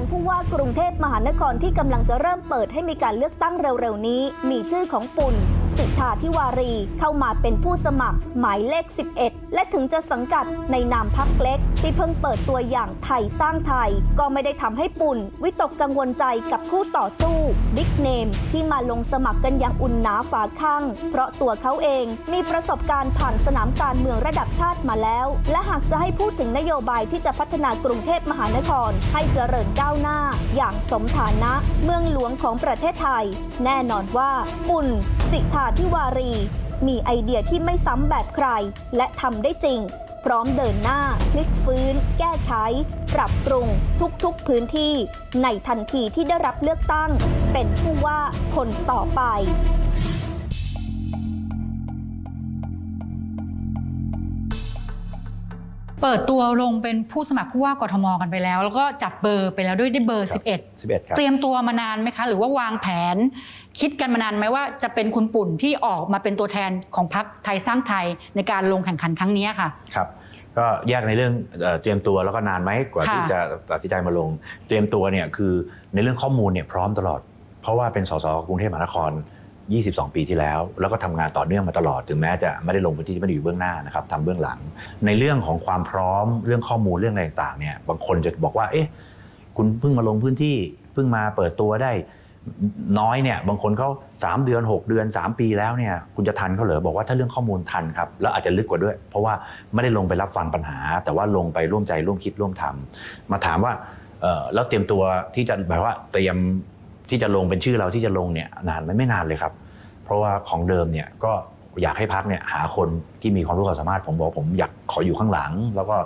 นผู้ว่ากรุงเทพมหานครที่กำลังจะเริ่มเปิดให้มีการเลือกตั้งเร็วๆนี้ มีชื่อของปุ่น สิทธาธิวารี เข้ามาเป็นผู้สมัครหมายเลข 11 และถึงจะสังกัดในนามพักเล็ก ที่เพิ่งเปิดตัวอย่างไทยสร้างไทย ก็ไม่ได้ทำให้ปุ่น วิตกกังวลใจกับคู่ต่อสู้บิ๊กเนมที่มาลงสมัครกันอย่างอุ่นหนาฝาข้าง เพราะตัวเขาเองมีประสบการณ์ผ่านสนามการเมืองระดับชาติมาแล้ว และหากจะให้พูดถึงนโยบายที่จะพัฒนากรุงเทพมหานคร ให้เจริญก้าวหน้า อย่างสมฐานะ เมืองหลวงของประเทศไทย แน่นอนว่าปุ่นสิทธาธิวารี มีไอเดียที่ไม่ซ้ำแบบใคร และทำได้จริง พร้อมเดินหน้า พลิกฟื้น แก้ไข ปรับปรุง ทุกๆพื้นที่ ในทันทีที่ได้รับเลือกตั้ง เป็นผู้ว่าคนต่อไป เปิดตัวลงเป็นผู้สมัครผู้ว่ากทมกันไปแล้ว แล้วก็จับเบอร์ไปแล้วด้วยได้เบอร์ครับ11 11 ครับ เตรียมตัวมานานไหมคะ หรือว่าวางแผน คิดกันมานานไหมว่าจะเป็นคุณปุ่นที่ออกมาเป็นตัวแทนของพรรคไทยสร้างไทยในการลงแข่งขันครั้งนี้ค่ะ ครับก็แยกในเรื่องเอ่อเตรียมตัวแล้วก็นานไหมกว่าค่ะที่จะตัดสินใจมาลง เตรียมตัวเนี่ยคือในเรื่องข้อมูลเนี่ยพร้อมตลอด เพราะว่าเป็นสสกรุงเทพมหานคร 22 ปีที่แล้ว แล้วก็ทำงานต่อเนื่องมาตลอด ถึงแม้จะไม่ได้ลงพื้นที่ไม่ได้อยู่เบื้องหน้านะครับทำเบื้องหลัง ในเรื่องของความพร้อมเรื่องข้อมูลเรื่องอะไรต่างๆเนี่ยบางคนจะบอกว่าเอ๊ะคุณเพิ่งมาลงพื้นที่เพิ่งมาเปิดตัวได้น้อยเนี่ยบางคนเขา3เดือน 6 เดือน 3 ปีแล้วเนี่ยคุณจะทันเขาเหรอบอกว่าถ้าเรื่องข้อมูลทันครับแล้วอาจจะลึกกว่าด้วย เพราะว่าไม่ได้ลงไปรับฟังปัญหา แต่ว่าลงไปร่วมใจร่วมคิดร่วมทำมาถามว่าแล้วเตรียมตัวที่จะแบบว่าเตรียม ที่จะลงเป็นชื่อเราที่จะลงเนี่ยนานไหมไม่นานเลยครับ เพราะว่าของเดิมเนี่ยก็อยากให้พักเนี่ยหาคนที่มีความรู้ความสามารถผมบอกผมอยากขออยู่ข้างหลัง แล้วก็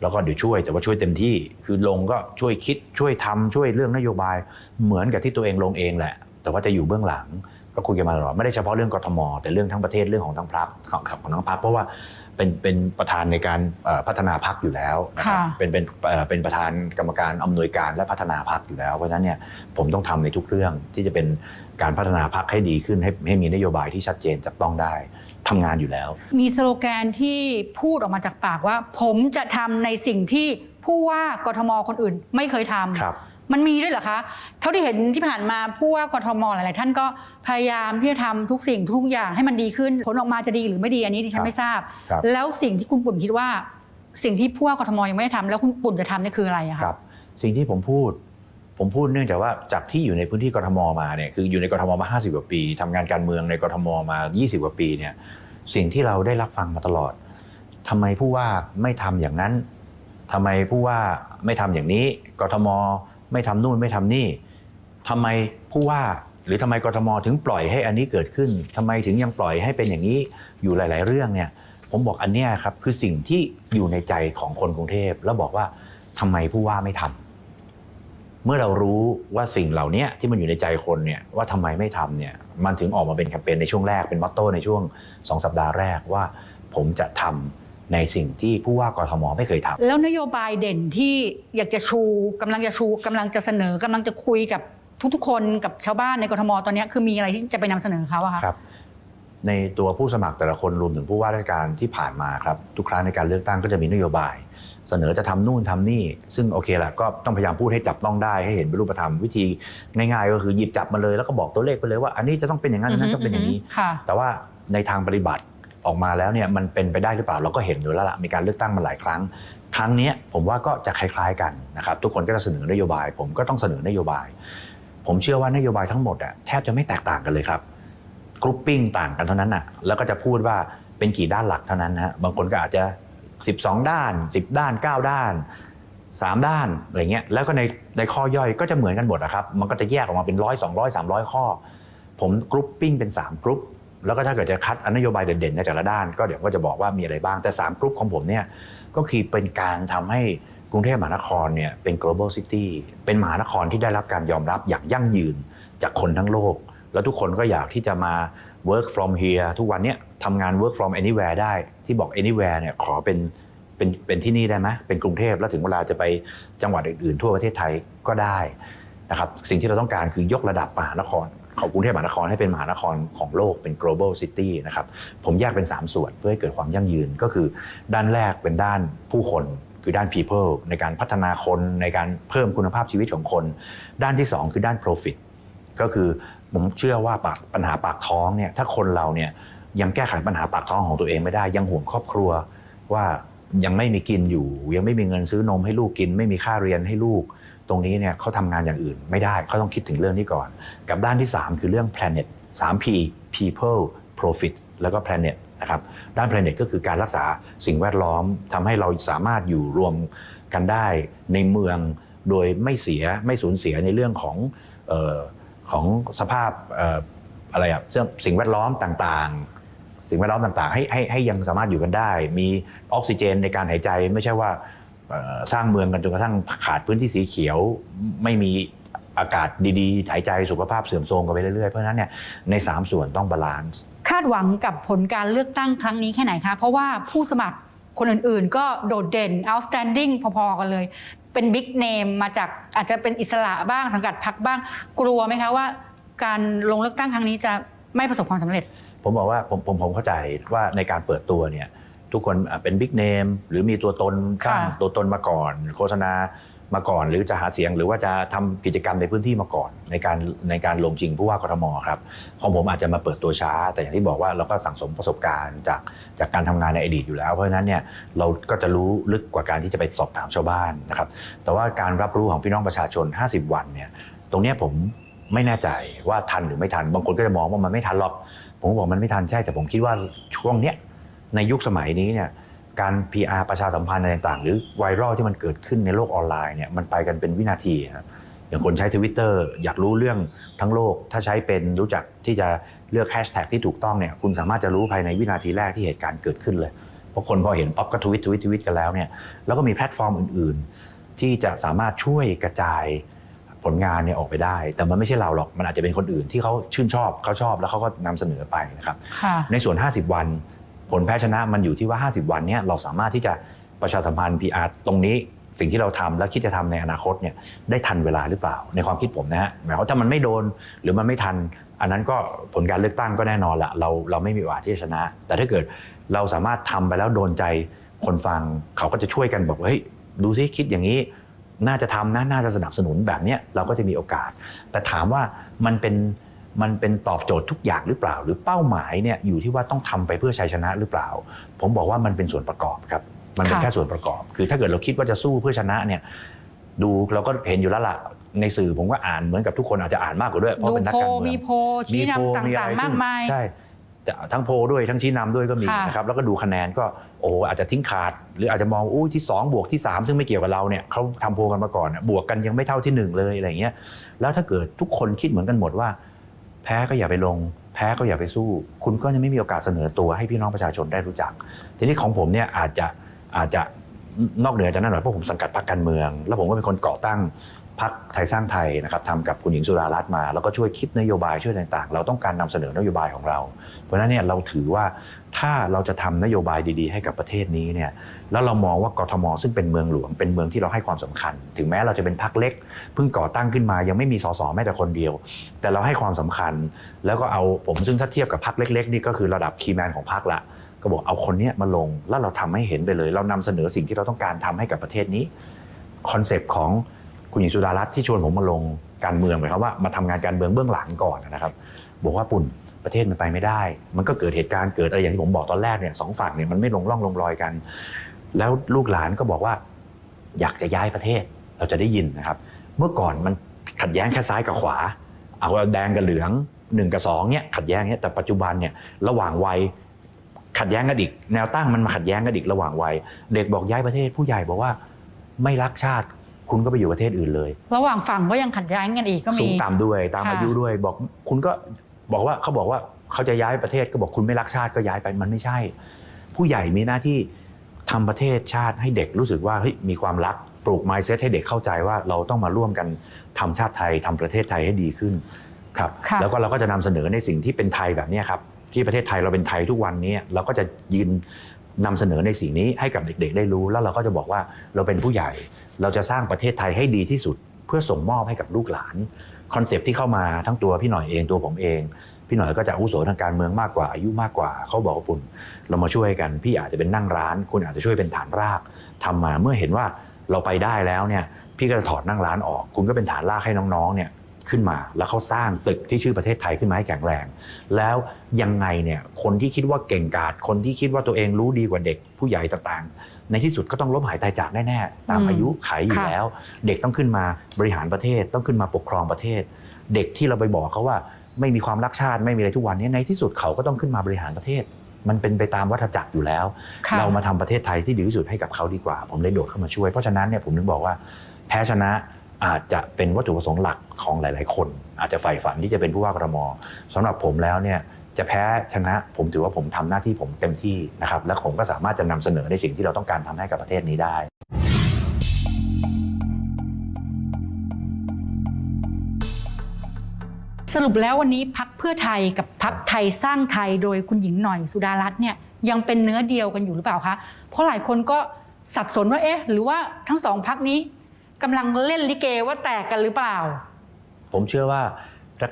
แล้วก็เดี๋ยวช่วยแต่ว่าช่วยเต็มที่ คือลงก็ช่วยคิดช่วยทำช่วยเรื่องนโยบาย เหมือนกับที่ตัวเองลงเองแหละ แต่ว่าจะอยู่เบื้องหลัง ก็คุยกันมาตลอดไม่ได้เฉพาะเรื่องกทม แต่เรื่องทั้งประเทศเรื่องของทั้งพักของของทั้งพักเพราะว่าเป็นเป็นประธานในการเอ่อพัฒนาพักอยู่แล้วนะครับค่ะเป็นเป็นเอ่อเป็นประธานกรรมการอำนวยการและพัฒนาพักอยู่แล้วเพราะฉะนั้นเนี่ยผมต้องทำในทุกเรื่องที่จะเป็นการพัฒนาพักให้ดีขึ้นให้ให้มีนโยบายที่ชัดเจนจับต้องได้ทำงานอยู่แล้ว มีสโลแกนที่พูดออกมาจากปากว่า ผมจะทำในสิ่งที่ผู้ว่ากทมคนอื่นไม่เคยทำครับ มันมีด้วยเหรอคะ เท่าที่เห็นที่ผ่านมาผู้ว่ากทมหลายๆท่านก็พยายามที่จะทำทุกสิ่งทุกอย่างให้มันดีขึ้น ผลออกมาจะดีหรือไม่ดีอันนี้ดิฉัครันบไม่ทราบ ครับแล้วสิ่งที่คุณปุ่นคิดว่า สิ่งที่ผู้ว่ากทมยังไม่ได้ทำแล้วคุณปุ่นจะทำนี่คืออะไรอะคคะรับ สิ่งที่ผมพูด ผมพูดเนื่องจากว่าจากที่อยู่ในพื้นที่กทมมาเนี่ยคืออยู่ในกทมมา 50 กว่าปีทำงานการเมืองในกทมมา 20 กว่าปีเนี่ยสิ่งที่เราได้รับฟังมาตลอดทำไมผู้ว่าไม่ทำอย่างนั้นทำไมผู้ว่าไม่ทำอย่างนี้กทม ไม่ทำนู่นไม่ทำนี่ทำไมผู้ว่าหรือทำไมกรทมถึงปล่อยให้อันนี้เกิดขึ้นทำไมถึงยังปล่อยให้เป็นอย่างนี้อยู่หลาย ๆ เรื่องเนี่ยผมบอกอันเนี้ยครับคือสิ่งที่อยู่ในใจของคนกรุงเทพแล้วบอกว่าทำไมผู้ว่าไม่ทำเมื่อเรารู้ว่าสิ่งเหล่านี้ที่มันอยู่ในใจคนเนี่ยว่าทำไมไม่ทำเนี่ยมันถึงออกมาเป็นแคมเปญในช่วงแรกเป็นมอตโต้ในช่วงสองสัปดาห์แรกว่า ผมจะทำ ในสิ่งที่ผู้ว่ากทมไม่เคยทำแล้วนโยบายเด่นที่อยากจะชูกำลังจะชูกำลังจะเสนอกำลังจะคุยกับทุกๆ คนกับชาวบ้านในกทมตอนนี้คือมีอะไรที่จะไปนำเสนอเขาอะคะครับ ในตัวผู้สมัครแต่ละคนรวมถึงผู้ว่าราชการที่ผ่านมาครับทุกครั้งในการเลือกตั้งก็จะมีนโยบาย เสนอจะทำนู่นทำนี่ ซึ่งโอเคแหละก็ต้องพยายามพูดให้จับต้องได้ให้เห็นเป็นรูปธรรมวิธีง่ายๆ ก็คือหยิบจับมาเลยแล้วก็บอกตัวเลขไปเลยว่า อันนี้จะต้องเป็นอย่างนั้นอันนั้นจะเป็นอย่างนี้ค่ะแต่ว่าในทางปฏิบัติ ออกมาแล้วเนี่ยมันเป็นไปได้หรือเปล่าเราก็เห็นอยู่แล้วล่ะมีการเลือกตั้งมาหลายครั้ง ครั้งนี้ผมว่าก็จะคล้ายๆกันนะครับทุกคนก็จะเสนอนโยบาย ผมก็ต้องเสนอนโยบาย ผมเชื่อว่านโยบายทั้งหมดอะแทบจะไม่แตกต่างกันเลยครับกรุ๊ปปิ้งต่างกันเท่านั้นน่ะแล้วก็จะพูดว่าเป็นกี่ด้านหลักเท่านั้นนะฮะบางคนก็อาจจะ 12 ด้าน 10 ด้าน 9 ด้าน 3 ด้านอะไรเงี้ยแล้วก็ในในข้อย่อยก็จะเหมือนกันหมดนะครับมันก็จะแยกออกมาเป็นร้อยสองร้อยสามร้อยข้อ ผมกรุ๊ปปิ้งเป็น3กรุ๊ป แล้วก็ถ้าเกิดจะคัดอนโยบายเด่นๆในแต่ละด้าน ก็เดี๋ยวก็จะบอกว่ามีอะไรบ้างแต่3กรุ๊ปของผมเนี่ยก็คือเป็นการทำให้กรุงเทพมหานครเนี่ยเป็น global city เป็นมหานครที่ได้รับการยอมรับอย่างยั่งยืนจากคนทั้งโลก แล้วทุกคนก็อยากที่จะมา work from here ทุกวันเนี้ยทำงาน work from anywhere ได้ ที่บอก anywhere เนี่ยขอเป็นเป็นเป็นที่นี่ได้ไหมเป็นกรุงเทพแล้วถึงเวลาจะไปจังหวัดอื่นๆ ทั่วประเทศไทยก็ได้นะครับสิ่งที่เราต้องการคือยกระดับมหานคร ของกรุงเทพมหานครให้เป็นมหานครของโลกเป็น global city นะครับผมแยกเป็น 3 ส่วนเพื่อให้เกิดความยั่งยืนก็คือ ด้านแรกเป็นด้านผู้คนคือด้าน people ในการพัฒนาคนในการเพิ่มคุณภาพชีวิตของคน ด้านที่ 2 คือด้าน profit ก็คือผมเชื่อว่าปากปัญหาปากท้องเนี่ยถ้าคนเราเนี่ยยังแก้ไขปัญหาปากท้องของตัวเองไม่ได้ ยังห่วงครอบครัวว่ายังไม่มีกินอยู่ ยังไม่มีเงินซื้อนมให้ลูกกิน ไม่มีค่าเรียนให้ลูก ตรงนี้เนี่ยเขาทำงานอย่างอื่นไม่ได้เขาต้องคิดถึงเรื่องนี้ก่อน กับด้านที่ 3 คือเรื่อง planet 3 P people profit แล้วก็ planet นะครับด้าน planet ก็คือการรักษาสิ่งแวดล้อมทำให้เราสามารถอยู่รวมกันได้ในเมืองโดยไม่เสียไม่สูญเสียในเรื่องของเออของสภาพเอ่ออะไรอะเรื่องสิ่งแวดล้อมต่างๆ สิ่งแวดล้อมต่างๆ ให้ให้ให้ยังสามารถอยู่กันได้ มีออกซิเจนในการหายใจไม่ใช่ว่า สร้างเมืองกันจนกระทั่งขาดพื้นที่สีเขียว ไม่มีอากาศดีๆหายใจสุขภาพเสื่อมโทรมกันไปเรื่อยๆ เพราะฉะนั้นเนี่ยใน 3 ส่วนต้องบาลานซ์คาดหวังกับผลการเลือกตั้งครั้งนี้แค่ไหนคะ เพราะว่าผู้สมัครคนอื่นๆ ก็โดดเด่น outstanding พอๆกันเลย เป็นบิ๊กเนมมาจากอาจจะเป็นอิสระบ้างสังกัดพรรคบ้างกลัวไหมคะว่า การลงเลือกตั้งครั้งนี้จะไม่ประสบความสำเร็จ ผมบอกว่าผมผมผมเข้าใจว่าในการเปิดตัวเนี่ย ทุกคนอะเป็นบิ๊กเนมหรือมีตัวตนสร้างค่ะตัวตนมาก่อน โฆษณามาก่อน หรือจะหาเสียงหรือว่าจะทำกิจกรรมในพื้นที่มาก่อน ในการในการลงจริงผู้ว่ากทมครับของผมอาจจะมาเปิดตัวช้า แต่อย่างที่บอกว่าเราก็สั่งสมประสบการณ์จากจากการทำงานในอดีตอยู่แล้ว เพราะฉะนั้นเนี่ยเราก็จะรู้ลึกกว่าการที่จะไปสอบถามชาวบ้านนะครับแต่ว่าการรับรู้ของพี่น้องประชาชน 50 วันเนี่ยตรงเนี้ยผมไม่แน่ใจว่าทันหรือไม่ทัน บางคนก็จะมองว่ามันไม่ทันหรอกผมก็บอกมันไม่ทันใช่แต่ผมคิดว่าช่วงเนี้ย ในยุคสมัยนี้เนี่ยการ PR ประชาสัมพันธ์อะไรต่าง ๆ หรือไวรัลที่มันเกิดขึ้นในโลกออนไลน์เนี่ยมันไปกันเป็นวินาทีครับอย่างคนใช้ทวิตเตอร์อยากรู้เรื่องทั้งโลก ถ้าใช้เป็นรู้จักที่จะเลือกแฮชแท็กที่ถูกต้องเนี่ยคุณสามารถจะรู้ภายในวินาทีแรกที่เหตุการณ์เกิดขึ้นเลย เพราะคนพอเห็นป๊อปก็ทวิตทวิตทวิตกันแล้วเนี่ยแล้วก็มีแพลตฟอร์มอื่น ๆ ที่จะสามารถช่วยกระจายผลงานเนี่ยออกไปได้ แต่มันไม่ใช่เราหรอกมันอาจจะเป็นคนอื่นที่เขาชื่นชอบเขาชอบแล้วเขาก็นำเสนอไปนะครับค่ะในส่วน 50 วัน ผลแพ้ชนะมันอยู่ที่ว่า 50 วันนี้เราสามารถที่จะประชาสัมพันธ์ PR ตรงนี้สิ่งที่เราทำและคิดจะทำในอนาคตเนี่ยได้ทันเวลาหรือเปล่า ในความคิดผมนะฮะหมายความว่าถ้ามันไม่โดนหรือมันไม่ทัน อันนั้นก็ผลการเลือกตั้งก็แน่นอนละเราเราไม่มีโอกาสที่จะชนะ แต่ถ้าเกิดเราสามารถทำไปแล้วโดนใจคนฟังเขาก็จะช่วยกันบอกเฮ้ยดูซิคิดอย่างนี้น่าจะทำนะน่าจะสนับสนุนแบบเนี้ยเราก็จะมีโอกาส แต่ถามว่ามันเป็น มันเป็นตอบโจทย์ทุกอย่างหรือเปล่า หรือเป้าหมายเนี่ยอยู่ที่ว่าต้องทำไปเพื่อชัยชนะหรือเปล่า ผมบอกว่ามันเป็นส่วนประกอบครับ มันเป็นค่ะแค่ส่วนประกอบ คือถ้าเกิดเราคิดว่าจะสู้เพื่อชนะเนี่ยดูเราก็เห็นอยู่แล้วล่ะในสื่อผมก็อ่านเหมือนกับทุกคนอาจจะอ่านมากกว่าด้วยเพราะดูเป็นนักโพลการเมืองมีโพลชี้นำต่างๆมากมายใช่แต่ทั้งโพลด้วยทั้งชี้นำด้วยก็มีค่ะนะครับแล้วก็ดูคะแนนก็โอ้โหอาจจะทิ้งขาด หรืออาจจะมองอุ้ยที่ 2 บวกที่ 3 ซึ่งไม่เกี่ยวกับเราเนี่ยเขาทำโพลกันมาก่อนน่ะบวกกันยังไม่เท่าที่ 1 เลยอะไรอย่างเงี้ยแล้วถ้าเกิดทุกคนคิดเหมือนกันหมดว่า แพ้ก็อย่าไปลง แพ้ก็อย่าไปสู้ คุณก็จะไม่มีโอกาสเสนอตัวให้พี่น้องประชาชนได้รู้จัก ทีนี้ของผมเนี่ยอาจจะอาจจะนอกเหนือจากนั้นหน่อยเพราะผมสังกัดพรรคการเมือง แล้วผมก็เป็นคนก่อตั้ง พรรคไทยสร้างไทยนะครับทำกับคุณหญิงสุดารัตน์มา แล้วก็ช่วยคิดนโยบายช่วยต่างๆ เราต้องการนำเสนอนโยบายของเรา เพราะฉะนั้นเนี่ยเราถือว่าถ้าเราจะทำนโยบายดีๆ ให้กับประเทศนี้เนี่ยแล้วเรามองว่ากทมซึ่งเป็นเมืองหลวงเป็นเมืองที่เราให้ความสำคัญ ถึงแม้เราจะเป็นพรรคเล็กเพิ่งก่อตั้งขึ้นมายังไม่มีสสแม้แต่คนเดียว แต่เราให้ความสำคัญ แล้วก็เอาผมซึ่งถ้าเทียบกับพรรคเล็ก ๆ นี่ก็คือระดับคีย์แมนของพรรคละก็บอกเอาคนนี้มาลงแล้วเราทำให้เห็นไปเลย เรานำเสนอสิ่งที่เราต้องการทำให้กับประเทศนี้คอนเซปต์ของ คุณหญิงสุดารัตน์ที่ชวนผมมาลงการเมืองหมายความว่ามาทำงานการเมืองเบื้องหลังก่อนนะครับ บอกว่าปุ่นประเทศมันไปไม่ได้ มันก็เกิดเหตุการณ์เกิดอะไรอย่างที่ผมบอกตอนแรกเนี่ยสองฝั่งเนี่ยมันไม่ลงร่องลงรอยกัน แล้วลูกหลานก็บอกว่า อยากจะย้ายประเทศเราจะได้ยินนะครับ เมื่อก่อนมันขัดแย้งแค่ซ้ายกับขวา เอาแดงกับเหลืองหนึ่งกับสองเนี่ยขัดแย้งเนี่ยแต่ปัจจุบันเนี่ยระหว่างวัยขัดแย้งกันอีก แนวตั้งมันมาขัดแย้งกันอีกระหว่างวัย เด็กบอกย้ายประเทศผู้ใหญ่บอกว่าไม่รักชาติ คุณก็ไปอยู่ประเทศอื่นเลยระหว่างฝั่งก็ยังขัดแย้งกันอีกก็สูมีงต่ำด้วยตามค่ะอายุด้วยบอกคุณก็บอกว่าเขาบอกว่าเขาจะย้ายประเทศก็บอกคุณไม่รักชาติก็ย้ายไปมันไม่ใช่ ผู้ใหญ่มีหน้าที่ทำประเทศชาติให้เด็กรู้สึกว่าเฮ้ยมีความรักปลูก mindset ให้เด็กเข้าใจว่าเราต้องมาร่วมกันทำชาติไทยทำประเทศไทยให้ดีขึ้นครับค่ะแล้วก็เราก็จะนำเสนอในสิ่งที่เป็นไทยแบบเนี้ยครับที่ประเทศไทยเราเป็นไทยทุกวันนี้เราก็จะยืนนำเสนอในสิ่งนี้ให้กับเด็กๆ ได้รู้ แล้วเราก็จะบอกว่าเราเป็นผู้ใหญ่ เราจะสร้างประเทศไทยให้ดีที่สุด เพื่อส่งมอบให้กับลูกหลานคอนเซปที่เข้ามาทั้งตัวพี่หน่อยเองตัวผมเอง พี่หน่อยก็จะอาวุโสทางการเมืองมากกว่าอายุมากกว่าเขาบอกว่าปุ่นเรามาช่วยกันพี่อาจจะเป็นนั่งร้าน คุณอาจจะช่วยเป็นฐานรากทำมาเมื่อเห็นว่าเราไปได้แล้วเนี่ยพี่ก็จะถอดนั่งร้านออก คุณก็เป็นฐานรากให้น้องๆเนี่ยขึ้นมา แล้วเขาสร้างตึกที่ชื่อประเทศไทยขึ้นมาให้แข็งแรง แล้วยังไงเนี่ยคนที่คิดว่าเก่งกาจคนที่คิดว่าตัวเองรู้ดีกว่าเด็กผู้ใหญ่ต่างๆ ในที่สุดก็ต้องล้มหายตายจากแน่ๆตามอืมอายุไขอยู่ค่ะแล้ว เด็กต้องขึ้นมาบริหารประเทศ ต้องขึ้นมาปกครองประเทศ เด็กที่เราไปบอกเขาว่าไม่มีความรักชาติไม่มีอะไรทุกวันนี้ในที่สุดเขาก็ต้องขึ้นมาบริหารประเทศ มันเป็นไปตามวัฏจักรอยู่แล้วค่ะเรามาทำประเทศไทยที่ดีที่สุดให้กับเขาดีกว่า ผมเลยโดดเข้ามาช่วย เพราะฉะนั้นเนี่ยผมถึงบอกว่า แพ้ชนะอาจจะเป็นวัตถุประสงค์หลักของหลาย ๆ คน อาจจะใฝ่ฝันที่จะเป็นผู้ว่ากรมสำหรับผมแล้วเนี่ย จะแพ้ชนะผมถือว่าผมทำหน้าที่ผมเต็มที่นะครับและผมก็สามารถจะนำเสนอในสิ่งที่เราต้องการทำให้กับประเทศนี้ได้สรุปแล้ววันนี้พักเพื่อไทยกับพักไทยสร้างไทยโดยคุณหญิงหน่อยสุดารัตน์เนี่ยยังเป็นเนื้อเดียวกันอยู่หรือเปล่าคะ เพราะหลายคนก็สับสนว่าเอ๊ะ หรือว่าทั้งสองพักนี้กำลังเล่นลิเกว่าแตกกันหรือเปล่า ผมเชื่อว่า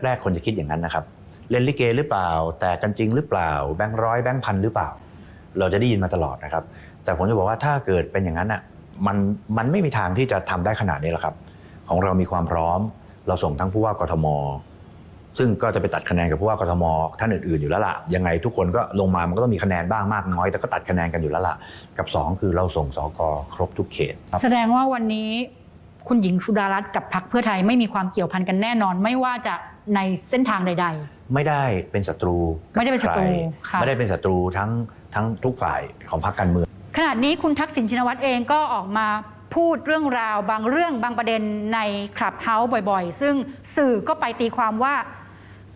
แรกๆคนจะคิดอย่างนั้นนะครับ เล่นลิเกหรือเปล่า แต่กันจริงหรือเปล่า แบงค์ร้อยแบงค์พันหรือเปล่า เราจะได้ยินมาตลอดนะครับ แต่ผมจะบอกว่าถ้าเกิดเป็นอย่างนั้นอะมันมันไม่มีทางที่จะทำได้ขนาดนี้หรอกครับ ของเรามีความพร้อม เราส่งทั้งผู้ว่ากทม ซึ่งก็จะไปตัดคะแนนกับผู้ว่ากทม ท่านอื่นๆอยู่แล้วล่ะยังไงทุกคนก็ลงมามันก็ต้องมีคะแนนบ้างมากน้อย แต่ก็ตัดคะแนนกันอยู่แล้วล่ะกับสองคือเราส่งสกครบทุกเขตแสดงว่าวันนี้คุณหญิงสุดารัตน์กับพักเพื่อไทยไม่มีความเกี่ยวพันกันแน่นอน ไม่ว่าจะในเส้นทางใด ไม่ได้เป็นศัตรูกับไม่ได้เป็นศัตรูใคค่ะไม่ได้เป็นศัตรูทั้งทั้งทุกฝ่ายของพรรคการเมืองๆขณะนี้คุณทักษิณชินวัตรเองก็ออกมาพูดเรื่องราวบางเรื่องบางประเด็นในคลับเฮาส์บ่อยๆ ซึ่งสื่อก็ไปตีความว่า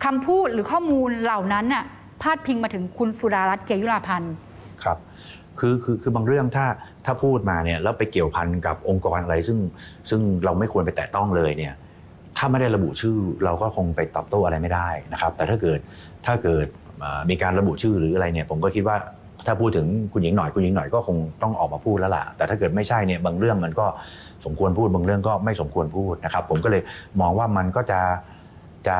คำพูดหรือข้อมูลเหล่านั้นน่ะพาดพิงมาถึงคุณสุดารัตน์เกยุราพันธ์ครับคือคือคือบางเรื่องถ้าถ้าพูดมาเนี่ยแล้วไปเกี่ยวพันกับองค์กรอะไรซึ่งซึ่งเราไม่ควรไปแตะต้องเลยเนี่ย ถ้าไม่ได้ระบุชื่อเราก็คงไปตอบโต้อะไรไม่ได้นะครับ แต่ถ้าเกิดถ้าเกิดเอ่อมีการระบุชื่อหรืออะไรเนี่ย ผมก็คิดว่าถ้าพูดถึงคุณหญิงหน่อยคุณหญิงหน่อยก็คงต้องออกมาพูดแล้วล่ะ แต่ถ้าเกิดไม่ใช่เนี่ยบางเรื่องมันก็สมควรพูดบางเรื่องก็ไม่สมควรพูดนะครับ ผมก็เลยมองว่ามันก็จะจะ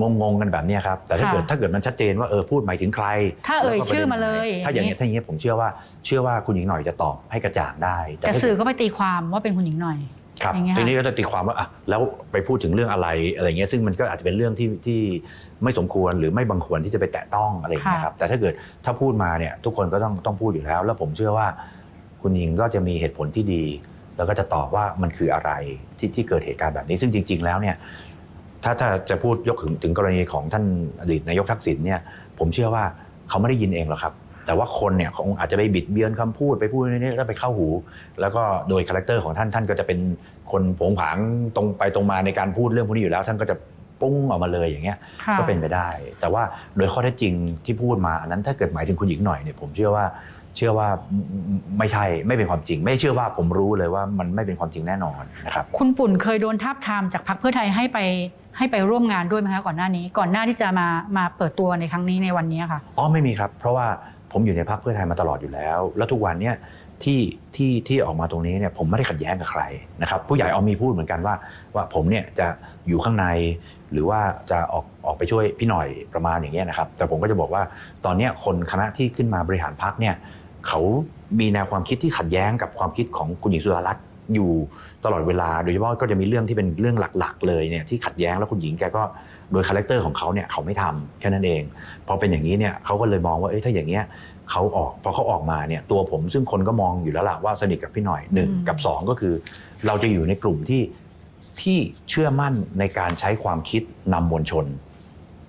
งงงๆกันแบบเนี้ยครับ แต่ถ้าเกิดค่ะถ้าเกิดมันชัดเจนว่าเออพูดหมายถึงใคร ถ้าเอ่ยแล้วก็ประด็นชื่อมาเลยไหนถ้าอย่างเงี้ยถ้าอย่างเงี้ยผมเชื่อว่าเชื่อว่าคุณหญิงหน่อยจะตอบให้กระจ่างได้ แต่ถ้าสื่อก็ไปตีความว่าเป็นคุณหญิงหน่อย ครับอย่างเงี้ยทีค่ะ นี้ก็จะตีความว่าอะแล้วไปพูดถึงเรื่องอะไรอะไรเงี้ยซึ่งมันก็อาจจะเป็นเรื่องที่ที่ไม่สมควรหรือไม่บังควรที่จะไปแตะต้องอะไรอย่างเงี้ยครับแต่ถ้าเกิดถ้าพูดมาเนี่ยทุกคนก็ต้องต้องพูดอยู่แล้ว แล้วผมเชื่อว่า คุณหญิงก็จะมีเหตุผลที่ดี แล้วก็จะตอบว่ามันคืออะไรที่ที่เกิดเหตุการณ์แบบนี้ ซึ่งจริง ๆ แล้วเนี่ยถ้าถ้าจะพูดยกถึงถึงกรณีของท่านอดีตนายกทักษิณเนี่ยผมเชื่อว่าเขาไม่ได้ยินเองหรอกครับ แต่ว่าคนเนี่ยคงอาจจะไปบิดเบือนคำพูดไปพูดนี่แล้วไปเข้าหู แล้วก็โดยคาแรคเตอร์ของท่านท่านก็จะเป็นคนโผงผางตรงไปตรงมาในการพูดเรื่องพวกนี้อยู่แล้ว ท่านก็จะปุ้งออกมาเลยอย่างเงี้ยค่ะก็เป็นไปได้ แต่ว่าโดยข้อเท็จจริงที่พูดมาอันนั้นถ้าเกิดหมายถึงคุณหญิงหน่อยเนี่ยผมเชื่อว่าเชื่อว่าไม่ใช่ไม่เป็นความจริง ไม่เชื่อว่าผมรู้เลยว่ามันไม่เป็นความจริงแน่นอนนะครับคุณปุ่นเคยโดนทาบทามจากพรรคเพื่อไทยให้ไปให้ไปร่วมงานด้วยไหมคะก่อนหน้านี้ ก่อนหน้าที่จะมามาเปิดตัวในครั้งนี้ในวันนี้ค่ะอ๋อไม่มีครับ เพราะว่า ผมอยู่ในพรรคเพื่อไทยมาตลอดอยู่แล้ว แล้วทุกวันเนี่ยที่ที่ที่ออกมาตรงนี้เนี่ยผมไม่ได้ขัดแย้งกับใครนะครับผู้ใหญ่เอามีพูดเหมือนกันว่า ว่าผมเนี่ยจะอยู่ข้างใน หรือว่าจะออกออกไปช่วยพี่หน่อยประมาณอย่างเงี้ยนะครับ แต่ผมก็จะบอกว่าตอนนี้คนคณะที่ขึ้นมาบริหารพรรคเนี่ยเขามีแนวความคิดที่ขัดแย้งกับความคิดของคุณหญิงสุดารัตน์อยู่ตลอดเวลา โดยเฉพาะก็จะมีเรื่องที่เป็นเรื่องหลักๆ เลยเนี่ยที่ขัดแย้งแล้วคุณหญิงแกก็ โดยคาแรคเตอร์ของเขาเนี่ยเขาไม่ทำแค่นั้นเอง พอเป็นอย่างนี้เนี่ยเขาก็เลยมองว่าเอ้ยถ้าอย่างเงี้ยเขาออกพอเขาออกมาเนี่ยตัวผมซึ่งคนก็มองอยู่แล้วล่ะว่าสนิทกับพี่หน่อยหนึ่งอืมกับสองก็คือ เราจะอยู่ในกลุ่มที่ที่เชื่อมั่นในการใช้ความคิดนำมวลชน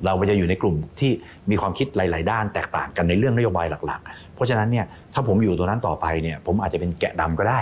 เราจะอยู่ในกลุ่มที่มีความคิดหลาย ๆ ด้านแตกต่างกันในเรื่องนโยบายหลัก ๆ เพราะฉะนั้นเนี่ยถ้าผมอยู่ตัวนั้นต่อไปเนี่ยผมอาจจะเป็นแกะดำก็ได้